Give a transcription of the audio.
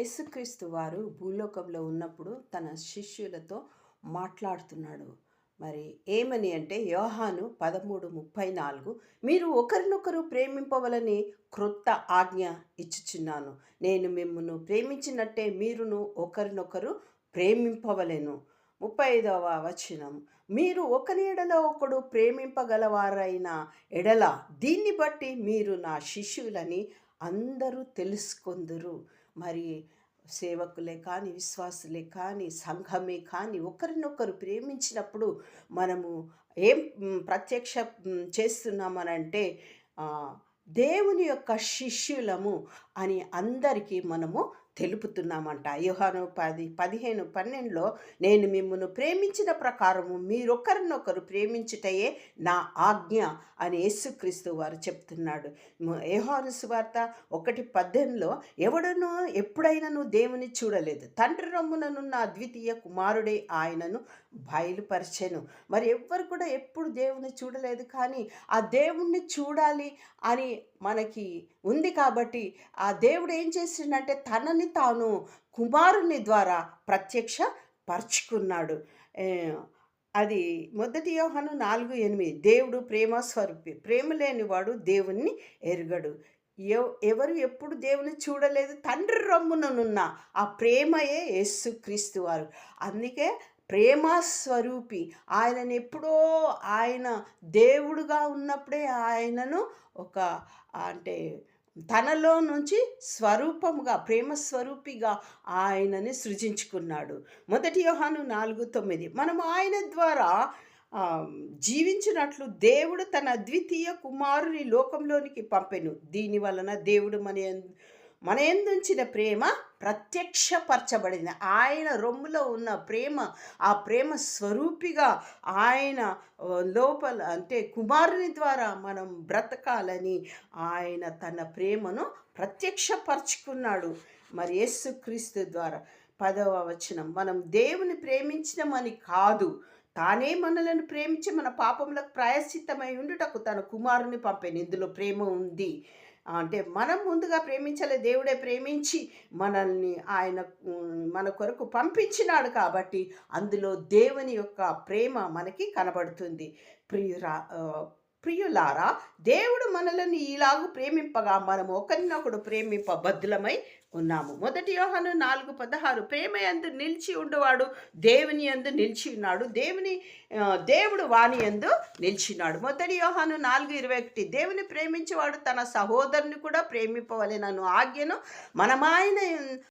యేసుక్రీస్తు వారు భూలోకంలో ఉన్నప్పుడు తన శిష్యులతో మాట్లాడుతున్నాడు. మరి ఏమని అంటే యోహాను పదమూడు ముప్పై నాలుగు మీరు ఒకరినొకరు ప్రేమింపవలని క్రొత్త ఆజ్ఞ ఇచ్చుచున్నాను. నేను మిమ్మల్ని ప్రేమించినట్టే మీరును ఒకరినొకరు ప్రేమింపవలేను. ముప్పై ఐదవ వచనం మీరు ఒకరి ఎడలో ఒకడు ప్రేమింపగలవారైన ఎడల దీన్ని బట్టి మీరు నా శిష్యులని అందరూ తెలుసుకొందురు. మరి సేవకులే కానీ విశ్వాసులే కానీ సంఘమే కానీ ఒకరినొకరు ప్రేమించినప్పుడు మనము ఏం ప్రత్యక్ష చేస్తున్నామనంటే దేవుని యొక్క శిష్యులము అని అందరికీ మనము తెలుపుతున్నామంట. యోహాను పది పదిహేను పన్నెండులో నేను మిమ్మల్ని ప్రేమించిన ప్రకారము మీరొకరినొకరు ప్రేమించుటయే నా ఆజ్ఞ అని యేసుక్రీస్తు వారు చెప్తున్నాడు. మ- యోహాను సువార్త ఒకటి పద్దెనిమిదిలో ఎవడనో ఎప్పుడైనాను దేవుని చూడలేదు. తండ్రి రమ్ముననున్న అద్వితీయ కుమారుడే ఆయనను బయలుపరిచెను. మరి ఎవ్వరు కూడా ఎప్పుడు దేవుని చూడలేదు కానీ ఆ దేవుణ్ణి చూడాలి అని మనకి ఉంది కాబట్టి ఆ దేవుడు ఏం చేసిండంటే తనని తాను కుమారుని ద్వారా ప్రత్యక్ష పరుచుకున్నాడు. అది మొదటి యోహను నాలుగు ఎనిమిది. దేవుడు ప్రేమ స్వరూపి ప్రేమ లేనివాడు దేవుణ్ణి ఎరుగడు. ఎవరు ఎప్పుడు దేవుని చూడలేదు తండ్రి రొమ్ముననున్న ఆ ప్రేమయే యేసుక్రీస్తు వారు. అందుకే ప్రేమ స్వరూపి ఆయనను ఎప్పుడో ఆయన దేవుడుగా ఉన్నప్పుడే ఆయనను ఒక అంటే తనలో నుంచి స్వరూపముగా ప్రేమస్వరూపిగా ఆయనని సృజించుకున్నాడు. మొదటి యోహాను నాలుగు తొమ్మిది. మనం ఆయన ద్వారా జీవించినట్లు దేవుడు తన అద్వితీయ కుమారుని లోకంలోనికి పంపెను. దీని వలన దేవుడు మన మన ఎందుంచిన ప్రేమ? ప్రత్యక్షపరచబడింది. ఆయన రొమ్ములో ఉన్న ప్రేమ ఆ ప్రేమ స్వరూపిగా ఆయన లోపల అంటే కుమారుని ద్వారా మనం బ్రతకాలని ఆయన తన ప్రేమను ప్రత్యక్షపరచుకున్నాడు. మరి యేసుక్రీస్తు ద్వారా పదవ వచనం మనం దేవుని ప్రేమించినమని కాదు తానే మనలను ప్రేమించి మన పాపములకు ప్రాయశ్చిత్తమై ఉండుటకు తన కుమారుని పంపాను. ఇందులో ప్రేమ ఉంది. అంటే మనం ముందుగా ప్రేమించలే దేవుడే ప్రేమించి మనల్ని ఆయన మన కొరకు పంపించినాడు కాబట్టి అందులో దేవుని యొక్క ప్రేమ మనకి కనబడుతుంది. ప్రియురా ప్రియులారా దేవుడు మనలను ఇలాగ ప్రేమింపగా మనము ఒకరినొకడు ప్రేమింప బద్దులమై ఉన్నాము. మొదటి యోహను నాలుగు పదహారు ప్రేమ ఎందు నిలిచి ఉండేవాడు దేవుని ఎందు నిలిచి ఉన్నాడు. దేవుని దేవుడు వాణి ఎందు నిలిచినాడు మొదటి యోహాను నాలుగు ఇరవై ఒకటి దేవుని ప్రేమించేవాడు తన సహోదరుని కూడా ప్రేమింపవలెనను ఆజ్ఞను మనమాయన